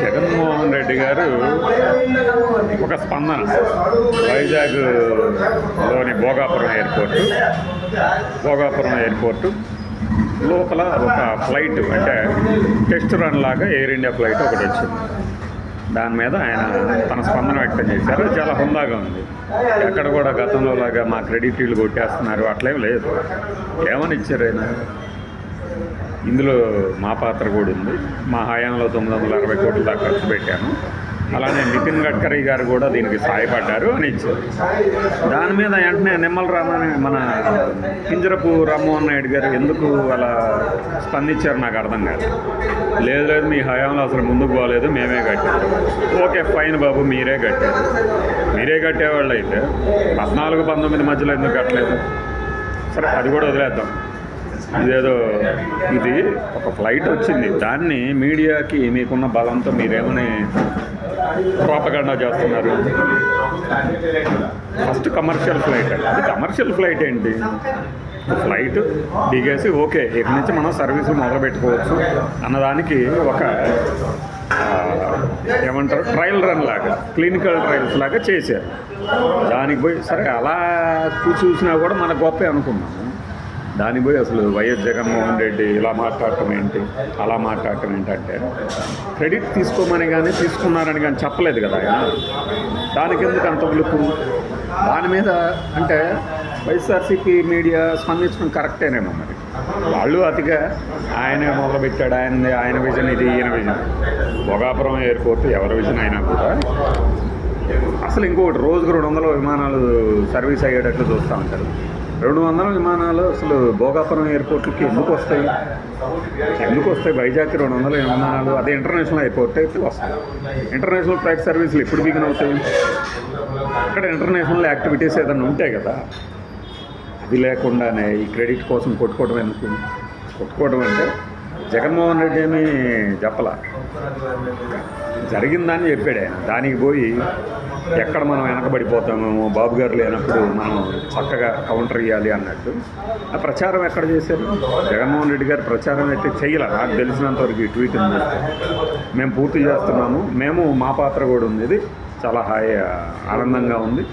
జగన్మోహన్ రెడ్డి గారు ఒక స్పందన వైజాగ్లోని భోగాపురం ఎయిర్పోర్టు. భోగాపురం ఎయిర్పోర్టు. లోపల ఒక ఫ్లైట్ అంటే టెస్ట్ రన్ లాగా ఎయిర్ ఇండియా ఫ్లైట్ ఒకటి వచ్చింది. దాని మీద ఆయన తన స్పందన వ్యక్తం చేశారు. చాలా హుందాగా ఉంది. ఎక్కడ కూడా గతంలో లాగా మా క్రెడిట్లు కొట్టేస్తున్నారు. అట్లేం లేదు. ఏమని ఇచ్చారు ఆయన? ఇందులో మా పాత్ర కూడా ఉంది. మా హయాంలో తొమ్మిది వందల అరవై కోట్ల దాకా ఖర్చు పెట్టాను. అలానే నితిన్ గడ్కరీ గారు కూడా దీనికి సహాయపడ్డారు అని ఇచ్చారు. దాని మీద వెంటనే నిమ్మల రామని మన కింజరపు రామ్మోహన్ నాయుడు గారు ఎందుకు అలా స్పందించారు నాకు అర్థం కాదు. లేదు లేదు మీ హయాంలో అసలు ముందుకు పోలేదు మేమే కట్టాము ఓకే ఫైన్ బాబు మీరే కట్టారు. మీరే కట్టేవాళ్ళు అయితే పద్నాలుగు పంతొమ్మిది మధ్యలో ఎందుకు కట్టలేదు? సరే అది కూడా వదిలేద్దాం. ఇదేదో ఇది ఒక ఫ్లైట్ వచ్చింది. దాన్ని మీడియాకి మీకున్న బలంతో మీరేమని ప్రోపగండా చేస్తున్నారు? ఫస్ట్ కమర్షియల్ ఫ్లైట్ అది కమర్షియల్ ఫ్లైట్ ఏంటి? ఫ్లైట్ దిగేసి ఓకే ఇక్కడి నుంచి మనం సర్వీసులు మొదలు పెట్టుకోవచ్చు అన్నదానికి ఒక ఏమంటారు? ట్రయల్ రన్ లాగా క్లినికల్ ట్రయల్స్ లాగా చేశారు. దానికి పోయి సరే అలా చూసినా కూడా మన గొప్ప అనుకున్నాం దాని పోయి అసలు వైఎస్ జగన్మోహన్ రెడ్డి ఇలా మాట్లాడటం ఏంటి? అలా మాట్లాడటం ఏంటంటే క్రెడిట్ తీసుకోమని కానీ తీసుకున్నారని కానీ చెప్పలేదు కదా ఆయన. దానికి ఎందుకు అంత ఉలుపు దాని మీద అంటే వైఎస్ఆర్సీపీ మీడియా స్పందించడం కరెక్టేనేమో మరి. వాళ్ళు అతిగా ఆయనే మొదలుపెట్టాడు ఆయన ఆయన విజన్ ఇది ఈయన విజన్. భోగాపురం ఎయిర్పోర్ట్ ఎవరి విజన్ అయినా కూడా అసలు ఇంకొకటి రోజుకు రెండు వందల విమానాలు సర్వీస్ అయ్యేటట్లు చూస్తూ ఉంటారు. రెండు వందల విమానాలు అసలు భోగాపురం ఎయిర్పోర్ట్కి ఎందుకు వస్తాయి? ఎందుకు వస్తాయి? వైజాగ్కి రెండు వందల విమానాలు అదే ఇంటర్నేషనల్ ఎయిర్పోర్ట్ అయితే వస్తాయి. ఇంటర్నేషనల్ ఫ్లైట్ సర్వీసులు ఎప్పుడు బిగిన్ అవుతాయి? అక్కడ ఇంటర్నేషనల్ యాక్టివిటీస్ ఏదైనా ఉంటాయి కదా అది లేకుండానే ఈ క్రెడిట్ కోసం కొట్టుకోవడం ఎందుకు? కొట్టుకోవడం అంటే జగన్మోహన్ రెడ్డి ఏమీ చెప్పలా. జరిగిందని చెప్పాడు ఆయన. దానికి పోయి ఎక్కడ మనం వెనకబడిపోతామేమో బాబు గారు లేనప్పుడు మనం చక్కగా కౌంటర్ ఇవ్వాలి అన్నట్టు. ఆ ప్రచారం ఎక్కడ చేశారు? జగన్మోహన్ రెడ్డి గారు ప్రచారం అయితే చేయాల నాకు తెలిసినంతవరకు ఈ ట్వీట్ ఉంది మేము పూర్తి చేస్తున్నాము. మేము మా పాత్ర కూడా ఉంది. ఇది చాలా హాయి ఆనందంగా ఉంది.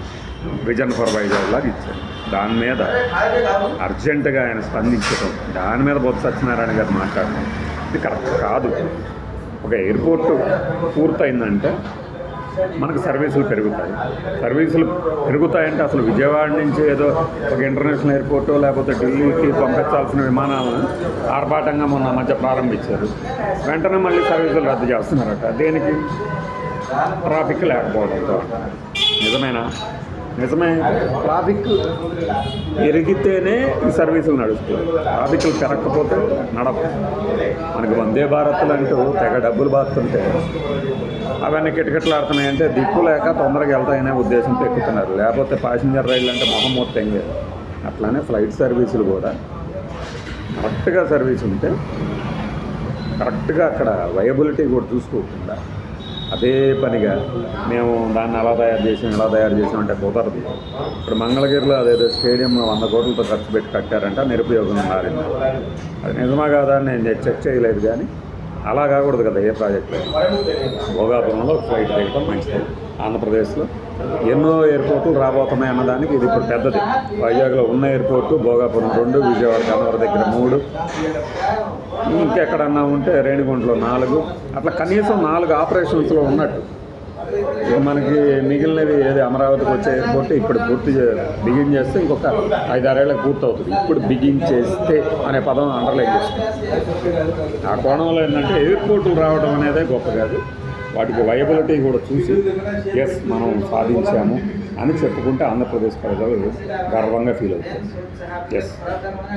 విజన్ ఫర్ వైజాగ్ లాగా ఇచ్చాము దాని మీద అర్జెంటుగా ఆయన స్పందించడం దాని మీద బొత్స సత్యనారాయణ గారు మాట్లాడడం ఇది కరెక్ట్ కాదు. ఒక ఎయిర్పోర్ట్ పూర్తయిందంటే మనకు సర్వీసులు పెరుగుతాయి. సర్వీసులు పెరుగుతాయంటే అసలు విజయవాడ నుంచి ఏదో ఒక ఇంటర్నేషనల్ ఎయిర్పోర్టు లేకపోతే ఢిల్లీకి పంపించాల్సిన విమానాలను ఆర్భాటంగా మొన్న మధ్య ప్రారంభించారు. వెంటనే మళ్ళీ సర్వీసులు రద్దు చేస్తున్నారట. దేనికి? ట్రాఫిక్ లేకపోవడంతో. నిజమేనా? నిజమే. ట్రాఫిక్ పెరిగితేనే ఈ సర్వీసులు నడుస్తాయి. ట్రాఫిక్లు పెరగకపోతే నడవు మనకి వందే భారత్లు అంటూ తెగ డబ్బులు బాస్తుంటే అవన్నీ కిటకిటలాడుతున్నాయంటే దిక్కు లేక తొందరగా వెళ్తాయనే ఉద్దేశంతో ఎక్కుతున్నారు. లేకపోతే ప్యాసింజర్ రైళ్ళు అంటే మొహం మొత్తం అట్లానే ఫ్లైట్ సర్వీసులు కూడా కరెక్ట్గా సర్వీస్ ఉంటే కరెక్ట్గా అక్కడ వయబిలిటీ కూడా చూసుకోకుండా అదే పనిగా మేము దాన్ని అలా తయారు చేసాం ఇలా తయారు చేసాం అంటే కుదరదు. ఇప్పుడు మంగళగిరిలో అదేదో స్టేడియం వంద కోట్లతో ఖర్చు పెట్టి కట్టారంటే నిరుపయోగం మారింది. అది నిజమా కాదా నేను చెక్ చేయలేదు కానీ అలా కాకూడదు కదా ఏ ప్రాజెక్టులో. భోగాపురంలో ఫ్లైట్ దిగటం మంచిది. ఆంధ్రప్రదేశ్లో. ఎన్నో ఎయిర్పోర్ట్లు రాబోతున్నాయి అన్నదానికి ఇది ఇప్పుడు పెద్దది. వైజాగ్లో ఉన్న ఎయిర్పోర్టు భోగాపురం రెండు విజయవాడ గన్నవరం దగ్గర మూడు. ఇంకెక్కడన్నా ఉంటే రేణిగుంటలో నాలుగు. అట్లా కనీసం నాలుగు ఆపరేషన్స్లో ఉన్నట్టు. ఇక మనకి మిగిలినవి ఏది అమరావతికి వచ్చే ఎయిర్పోర్ట్ ఇప్పుడు పూర్తి చే- బిగిన్ చేస్తే ఇంకొక ఐదారేళ్ళకి పూర్తవుతుంది. ఇప్పుడు బిగిన్ చేస్తే అనే పదం అండర్లైన్ చేస్తుంది ఆ కోణంలో ఏంటంటే ఎయిర్పోర్టులు రావడం అనేదే గొప్ప కాదు. వాటికి వయబిలిటీ కూడా చూసి ఎస్ మనం సాధించాము అని చెప్పుకుంటే ఆంధ్రప్రదేశ్ ప్రజలు గర్వంగా ఫీల్ అవుతారు. ఎస్